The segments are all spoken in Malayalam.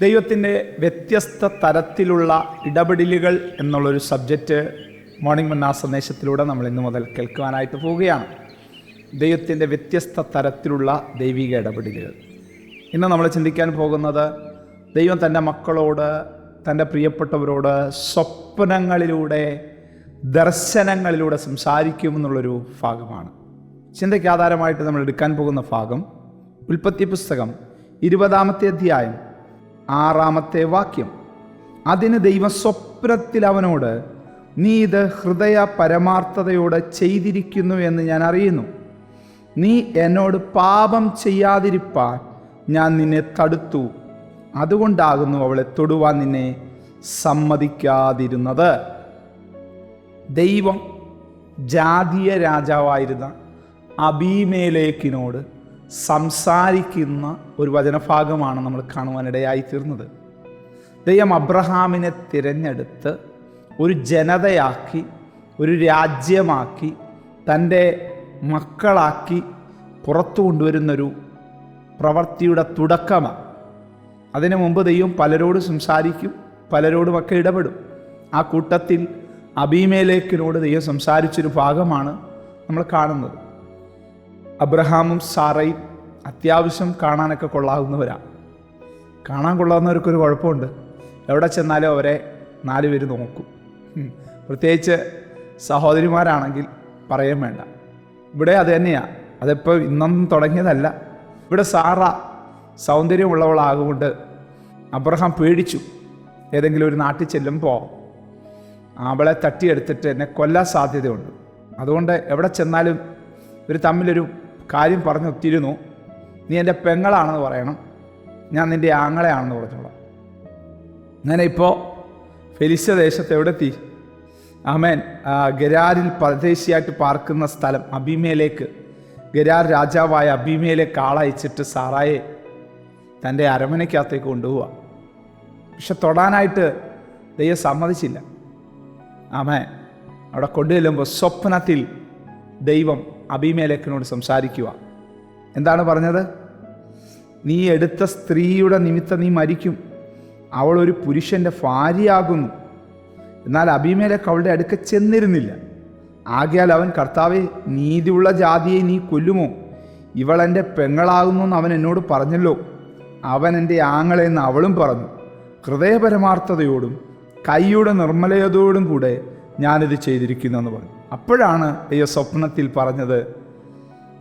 ദൈവത്തിന്റെ വ്യത്യസ്ത തരത്തിലുള്ള ഇടപെടലുകൾ എന്നുള്ളൊരു സബ്ജക്റ്റ് മോർണിംഗ് മന്നാ സന്ദേശത്തിലൂടെ നമ്മൾ ഇന്നു മുതൽ കേൾക്കുവാനായിട്ട് പോവുകയാണ്. ദൈവത്തിന്റെ വ്യത്യസ്ത തരത്തിലുള്ള ദൈവിക ഇടപെടലുകൾ. ഇന്ന് നമ്മൾ ചിന്തിക്കാൻ പോകുന്നത് ദൈവം തന്റെ മക്കളോട് തന്റെ പ്രിയപ്പെട്ടവരോട് സ്വപ്നങ്ങളിലൂടെ ദർശനങ്ങളിലൂടെ സംസാരിക്കുമെന്നുള്ളൊരു ഭാഗമാണ്. ചിന്തയ്ക്ക് ആധാരമായിട്ട് നമ്മൾ എടുക്കാൻ പോകുന്ന ഭാഗം ഉൽപ്പത്തി പുസ്തകം ഇരുപതാമത്തെ അധ്യായം ആറാമത്തെ വാക്യം. അതിന് ദൈവം സ്വപ്നത്തിൽ അവനോട് നീ ഇത് ഹൃദയ പരമാർത്ഥതയോടെ ചെയ്തിരിക്കുന്നു എന്ന് ഞാൻ അറിയുന്നു. നീ എന്നോട് പാപം ചെയ്യാതിരിപ്പാൻ ഞാൻ നിന്നെ തടുത്തു. അതുകൊണ്ടാകുന്നു അവളെ തൊടുവാൻ നിന്നെ സമ്മതിക്കാതിരുന്നത്. ദൈവം ജാതീയ രാജാവായിരുന്ന അബീമേലേക്കിനോട് സംസാരിക്കുന്ന ഒരു വചനഭാഗമാണ് നമ്മൾ കാണുവാനിടയായി തീർന്നത് ദൈവം അബ്രഹാമിനെ തിരഞ്ഞെടുത്ത് ഒരു ജനതയാക്കി ഒരു രാജ്യമാക്കി തന്റെ മക്കളാക്കി പുറത്തു കൊണ്ടുവരുന്നൊരു പ്രവൃത്തിയുടെ തുടക്കമാണ്. അതിനു മുമ്പ് ദൈവം പലരോട് സംസാരിക്കും പലരോടുമൊക്കെ ഇടപെടും. ആ കൂട്ടത്തിൽ അബീമേലേക്കിനോട് ദൈവം സംസാരിച്ചൊരു ഭാഗമാണ് നമ്മൾ കാണുന്നത്. അബ്രഹാമും സാറയും അത്യാവശ്യം കാണാനൊക്കെ കൊള്ളാവുന്നവരാണ് കാണാൻ കൊള്ളാവുന്നവർക്കൊരു കുഴപ്പമുണ്ട്. എവിടെ ചെന്നാലും അവരെ നാല് പേര് നോക്കും. പ്രത്യേകിച്ച് സഹോദരിമാരാണെങ്കിൽ പറയാൻ വേണ്ട. ഇവിടെ അത് തന്നെയാണ് അതിപ്പോൾ ഇന്നൊന്നും തുടങ്ങിയതല്ല. ഇവിടെ സാറ സൗന്ദര്യമുള്ളവളാകൊണ്ട് അബ്രഹാം പേടിച്ചു. ഏതെങ്കിലും ഒരു നാട്ടിൽ ചെല്ലുമ്പോൾ അവളെ തട്ടിയെടുത്തിട്ട് എന്നെ കൊല്ലാൻ സാധ്യതയുണ്ട്. അതുകൊണ്ട് എവിടെ ചെന്നാലും ഇവർ തമ്മിലൊരു കാര്യം പറഞ്ഞു ഒത്തിരുന്നു നീ എന്റെ പെങ്ങളാണെന്ന് പറയണം. ഞാൻ നിന്റെ ആങ്ങളെയാണെന്ന് പറഞ്ഞോളാം. അങ്ങനെ ഇപ്പോൾ ഫെലിസ്യ ദേശത്ത് എവിടെത്തി? ആമേൻ. ആ, ഗരാരിൽ പരദേശിയായിട്ട് പാർക്കുന്ന സ്ഥലം അബീമയിലേക്ക് ഗരാർ രാജാവായ അബീമയിലേക്ക് ആളയച്ചിട്ട് സാറായെ തന്റെ അരമനയ്ക്കകത്തേക്ക് കൊണ്ടുപോവുക പക്ഷെ തൊടാനായിട്ട് ദൈവം സമ്മതിച്ചില്ല. ആമേ അവിടെ കൊണ്ടുചെല്ലുമ്പോൾ സ്വപ്നത്തിൽ ദൈവം അബീമേലേക്കിനോട് സംസാരിക്കുക. എന്താണ് പറഞ്ഞത്? നീ എടുത്ത സ്ത്രീയുടെ നിമിത്തം നീ മരിക്കും. അവൾ ഒരു പുരുഷന്റെ ഭാര്യയാകുന്നു. എന്നാൽ അഭിമേലക്ക് അവളുടെ അടുക്ക ചെന്നിരുന്നില്ല. ആകയാൽ അവൻ കർത്താവെ നീതിയുള്ള ജാതിയെ നീ കൊല്ലുമോ? ഇവൾ എന്റെ പെങ്ങളാകുന്നു എന്ന് അവൻ എന്നോട് പറഞ്ഞല്ലോ. അവൻ എന്റെ ആങ്ങളെന്ന് അവളും പറഞ്ഞു. ഹൃദയപരമാർത്ഥതയോടും കൈയുടെ നിർമ്മലയതയോടും കൂടെ ഞാനിത് ചെയ്തിരിക്കുന്നു എന്ന് പറഞ്ഞു. അപ്പോഴാണ് ദൈവ സ്വപ്നത്തിൽ പറഞ്ഞത്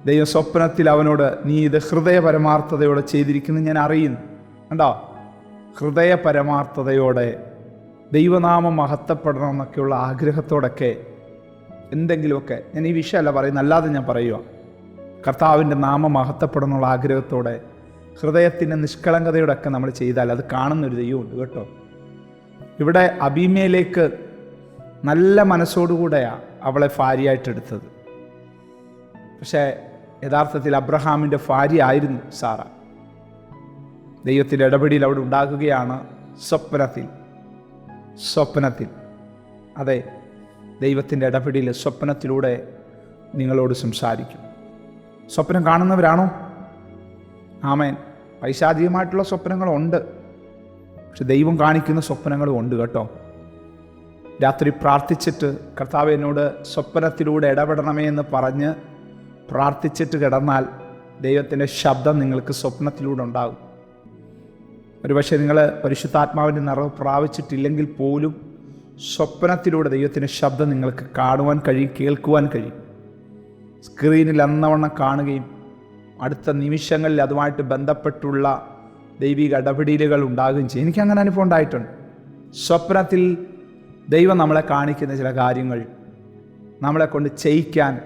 ദൈവ സ്വപ്നത്തിൽ അവനോട് നീ ഇത് ഹൃദയപരമാർത്ഥതയോടെ ചെയ്തിരിക്കുന്നു ഞാൻ അറിയുന്നു. കണ്ടോ? ഹൃദയപരമാർത്ഥതയോടെ ദൈവനാമം മഹത്വപ്പെടണം എന്നൊക്കെയുള്ള ആഗ്രഹത്തോടൊക്കെ എന്തെങ്കിലുമൊക്കെ ഞാൻ ഈ വിഷയമല്ല പറയുന്നത് അല്ലാതെ ഞാൻ പറയുക കർത്താവിന്റെ നാമം മഹത്വപ്പെടണമെന്നുള്ള ആഗ്രഹത്തോടെ ഹൃദയത്തിന്റെ നിഷ്കളങ്കതയോടെ ഒക്കെ നമ്മൾ ചെയ്താൽ അത് കാണുന്നൊരു ദൈവമുണ്ട് കേട്ടോ. ഇവിടെ അബീമയിലേക്ക് നല്ല മനസ്സോടുകൂടെയാണ് അവളെ ഭാര്യയായിട്ടെടുത്തത്. പക്ഷേ യഥാർത്ഥത്തിൽ അബ്രഹാമിന്റെ ഭാര്യ ആയിരുന്നു സാറ. ദൈവത്തിന്റെ ഇടപെടിയിൽ അവിടെ ഉണ്ടാകുകയാണ് സ്വപ്നത്തിൽ. സ്വപ്നത്തിൽ. അതെ ദൈവത്തിന്റെ ഇടപെടിയിൽ സ്വപ്നത്തിലൂടെ നിങ്ങളോട് സംസാരിക്കും. സ്വപ്നം കാണുന്നവരാണോ? ആമേൻ. പൈശാചികമായിട്ടുള്ള സ്വപ്നങ്ങളുണ്ട്. പക്ഷെ ദൈവം കാണിക്കുന്ന സ്വപ്നങ്ങളും ഉണ്ട് കേട്ടോ. രാത്രി പ്രാർത്ഥിച്ചിട്ട് കർത്താവ് എന്നോട് സ്വപ്നത്തിലൂടെ ഇടപെടണമേ എന്ന് പറഞ്ഞ് പ്രാർത്ഥിച്ചിട്ട് കിടന്നാൽ ദൈവത്തിന്റെ ശബ്ദം നിങ്ങൾക്ക് സ്വപ്നത്തിലൂടെ ഉണ്ടാകും. ഒരുപക്ഷെ നിങ്ങൾ പരിശുദ്ധാത്മാവിന്റെ നിറവ് പ്രാപിച്ചിട്ടില്ലെങ്കിൽ പോലും സ്വപ്നത്തിലൂടെ ദൈവത്തിന്റെ ശബ്ദം നിങ്ങൾക്ക് കാണുവാൻ കഴിയും കേൾക്കുവാൻ കഴിയും. സ്ക്രീനിൽ അന്നവണ്ണം കാണുകയും അടുത്ത നിമിഷങ്ങളിൽ അതുമായിട്ട് ബന്ധപ്പെട്ടുള്ള ദൈവിക ഇടപെടലുകൾ ഉണ്ടാകുകയും ചെയ്യും. എനിക്ക് അങ്ങനെ അനുഭവം ഉണ്ടായിട്ടുണ്ട്. സ്വപ്നത്തിൽ ദൈവം നമ്മളെ കാണിക്കുന്ന ചില കാര്യങ്ങൾ നമ്മളെ കൊണ്ട് ചെയ്യിക്കാൻ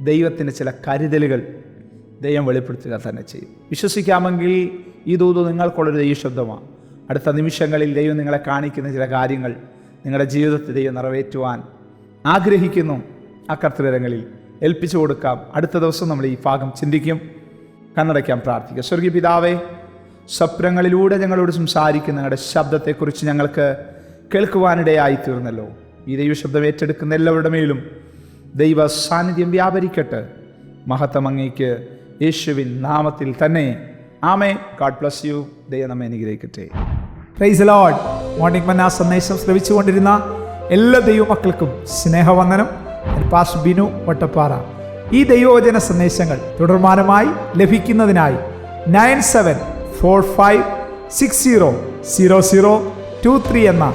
ദൈവത്തിന്റെ ചില കരുതലുകൾ ദൈവം വെളിപ്പെടുത്തുക തന്നെ ചെയ്യും. വിശ്വസിക്കാമെങ്കിൽ ഈ ദൂത് നിങ്ങൾക്കുള്ളൊരു ദൈവശബ്ദമാണ്. അടുത്ത നിമിഷങ്ങളിൽ ദൈവം നിങ്ങളെ കാണിക്കുന്ന ചില കാര്യങ്ങൾ നിങ്ങളുടെ ജീവിതത്തിൽ ദൈവം നിറവേറ്റുവാൻ ആഗ്രഹിക്കുന്നു. ആ കർത്തൃരങ്ങളിൽ ഏൽപ്പിച്ചു കൊടുക്കാം. അടുത്ത ദിവസം നമ്മൾ ഈ ഭാഗം ചിന്തിക്കും. കണ്ണടയ്ക്കാൻ പ്രാർത്ഥിക്കുക സ്വർഗീയ പിതാവേ സ്വപ്നങ്ങളിലൂടെ ഞങ്ങളോട് സംസാരിക്കുന്ന ഞങ്ങളുടെ ശബ്ദത്തെക്കുറിച്ച് ഞങ്ങൾക്ക് കേൾക്കുവാനിടയായി തീർന്നല്ലോ ഈ ദൈവശബ്ദം ഏറ്റെടുക്കുന്ന എല്ലാവരുടെ മേലും ദൈവ സാന്നിധ്യം വ്യാപരിക്കട്ടെ. മഹത്വം അങ്ങേക്ക് യേശുവിൻ നാമത്തിൽ തന്നെ. ആമേ ഗാഡ് ബ്ലസ് യു. ദൈവം നമ്മെ അനുഗ്രഹിക്കട്ടെ. പ്രൈസ് ലോഡ് മോർണിംഗ് മന്ന സന്ദേശം ശ്രവിച്ചുകൊണ്ടിരുന്ന എല്ലാ ദൈവമക്കൾക്കും സ്നേഹവന്ദനം. പാസ് ബിനു വട്ടപ്പാറ. ഈ ദൈവവചന സന്ദേശങ്ങൾ തുടർമാനമായി ലഭിക്കുന്നതിനായി nine seven four five six zero zero zero two three എന്ന